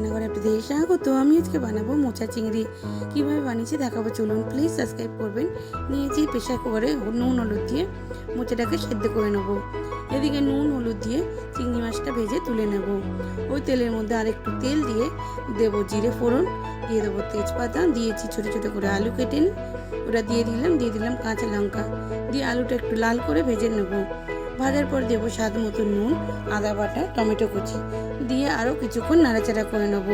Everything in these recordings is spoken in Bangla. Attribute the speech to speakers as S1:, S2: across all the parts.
S1: রান্নাঘরে আপনাদের স্বাগত। আমি আজকে বানাবো মোচা চিংড়ি। কীভাবে বানিয়েছি দেখাবো। চলুন প্লিজ সাবস্ক্রাইব করবেন। নিয়েছি প্রেশার কুকারে নুন, হলুদ দিয়ে মোচাটাকে সেদ্ধ করে নেব। এদিকে নুন, হলুদ দিয়ে চিংড়ি মাছটা ভেজে তুলে নেব। ওই তেলের মধ্যে আরেকটু তেল দিয়ে দেবো জিরে ফোড়ন, দিয়ে দেবো তেজপাতা, দিয়েছি ছোটো ছোটো করে আলু কেটে ওটা দিয়ে দিলাম দিয়ে দিলাম কাঁচা লঙ্কা। দিয়ে আলুটা একটু লাল করে ভেজে নেব। ভাজার পর দেবো স্বাদ মতো নুন, আদা বাটা, টমেটো কুচি। দিয়ে আরও কিছুক্ষণ নাড়াচাড়া করে নেব।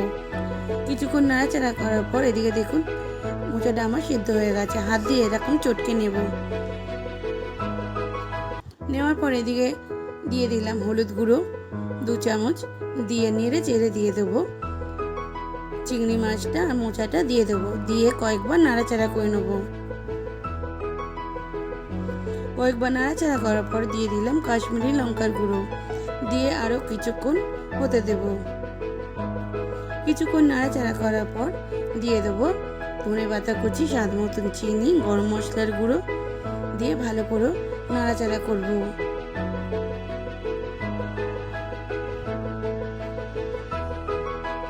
S1: কিছুক্ষণ নাড়াচাড়া করার পর এদিকে দেখুন, মোচাটা আমার সিদ্ধ হয়ে গেছে। হাত দিয়ে এরকম চটকে নেব। নেওয়ার পর এদিকে দিয়ে দিলাম হলুদ গুঁড়ো, দু চামচ। দিয়ে নেড়ে চেড়ে দিয়ে দেবো। চিংড়ি মাছটা আর মোচাটা দিয়ে দেবো। দিয়ে কয়েকবার নাড়াচাড়া করে নেব। কয়েকবার নাড়াচাড়া করার পর দিয়ে দিলাম কাশ্মীরি লঙ্কার গুঁড়ো। দিয়ে আরও কিছুক্ষণ হতে দেব। কিছুক্ষণ নাড়াচাড়া করার পর দিয়ে দেবো ধনে পাতা কুচি, স্বাদ মতন চিনি, গরম মশলার গুঁড়ো। দিয়ে ভালো করে নাড়াচাড়া করব।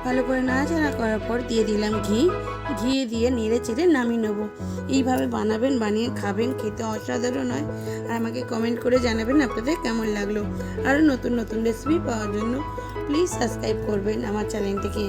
S1: ভালো করে নাড়াচাড়া করার পর দিয়ে দিলাম ঘি। ঘি দিয়ে নেড়ে চেড়ে নামিয়ে নেব। এইভাবে বানাবেন, বানিয়ে খাবেন, খেতে অসাধারণ হয়। আর আমাকে কমেন্ট করে জানাবেন আপনাদের কেমন লাগল। আরও নতুন নতুন রেসিপি পাওয়ার জন্য প্লিজ সাবস্ক্রাইব করবেন আমার চ্যানেলটিকে